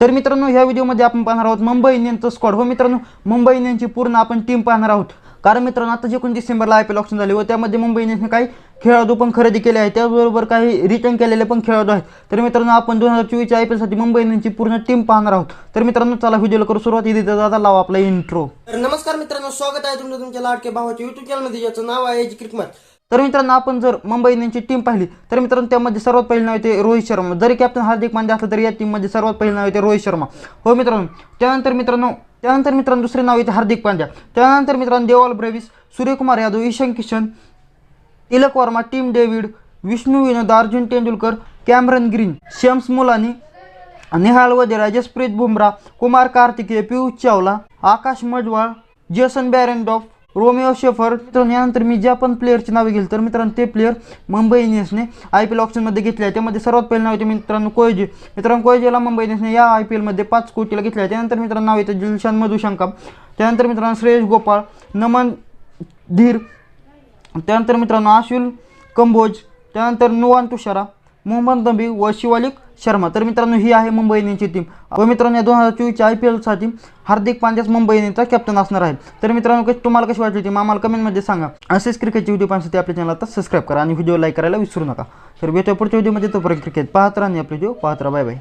तर मित्रांनो ह्या व्हिडिओमध्ये आपण पाहणार आहोत मुंबई इंडियनचं स्क्वॉड हो मित्रांनो मुंबई इंडियनची पूर्ण आपण टीम पाहणार आहोत. कारण मित्रांनो आता जे कोण डिसेंबरला आय पी एल ऑप्शन झाले व त्यामध्ये मुंबई इंडियन्सने काही खेळाडू पण खरेदी केले आहेत. त्याचबरोबर काही रिटर्न केलेले पण खेळाडू आहेत. तर मित्रांनो आपण दोन हजार चोवीसच्या आय पी एलसाठी मुंबई इंडियन्सची पूर्ण टीम पाहणार आहोत. तर मित्रांनो चला व्हिडिओला करू सुरुवात. इथे दादा लावा आपला इंट्रो तर नमस्कार मित्रांनो स्वागत आहे तुमचं तुमच्या लाडके भावाच्या युट्यूब चॅनलमध्ये ज्याचं नाव आहे एज क्रिकमत तर मित्रांनो आपण जर मुंबई इंडियन्सची टीम पाहिली तर मित्रांनो त्यामध्ये सर्वात पहिले नाव येते रोहित शर्मा. जरी कॅप्टन हार्दिक पांड्या असलं तरी या टीममध्ये सर्वात पहिले नाव येते रोहित शर्मा. हो मित्रांनो त्यानंतर मित्रांनो त्यानंतर मित्रांनो दुसरे नाव येते हार्दिक पांड्या. त्यानंतर मित्रांनो Dewald Brevis Suryakumar Yadav Ishan Kishan Tilak Varma Tim David Vishnu Vinod Arjun Tendulkar Cameron Green Shams Mulani Nehal Wadhera Jasprit Bumrah Kumar Kartikeya Piyush Chawla Akash Madhwal Jason Behrendorff Romario Shepherd मित्रांनो यानंतर मी ज्या पण प्लेअरची नावे घेईल तर मित्रांनो ते player Mumbai इंडियन्सने आय पी एल ऑप्शनमध्ये घेतले आहे त्यामध्ये सर्वात पहिले नाव येते मित्रांनो कोयजे मित्रांनो कोयजेला मुंबई इंडियन्सने या आय पी एलमध्ये पाच कोटीला घेतले आहे त्यानंतर मित्रांनो नाव येतं जिलशान मधुशंका त्यानंतर मित्रांनो श्रेयश गोपाळ नमन धीर. त्यानंतर मित्रांनो आशुल कंबोज. त्यानंतर नुवान तुषारा मोहम्मद नबी व शिवालिक शर्मा. तर मित्रांनो ही आहे मुंबई इंडियन्सची टीम व मित्रांनो या दोन हजार चोवीसच्या आय पी एलसाठी हार्दिक पांड्याच मुंबई इंडियन्सचा कॅप्टन असणार आहे तर मित्रांनो कशी तुम्हाला कशी वाटली टीम आम्हाला कमेंटमध्ये सांगा. असेच क्रिकेटची व्हिडिओ पाहण्यासाठी आपल्या चॅनल आता सबस्क्राईब करा आणि व्हिडिओ लाईक करायला विसरू नका. तर भेटूया पुढच्या व्हिडिओमध्ये तोपर्यंत क्रिकेट पाहत राहा आणि आपले व्हिडिओ पाहत राहा. Bye bye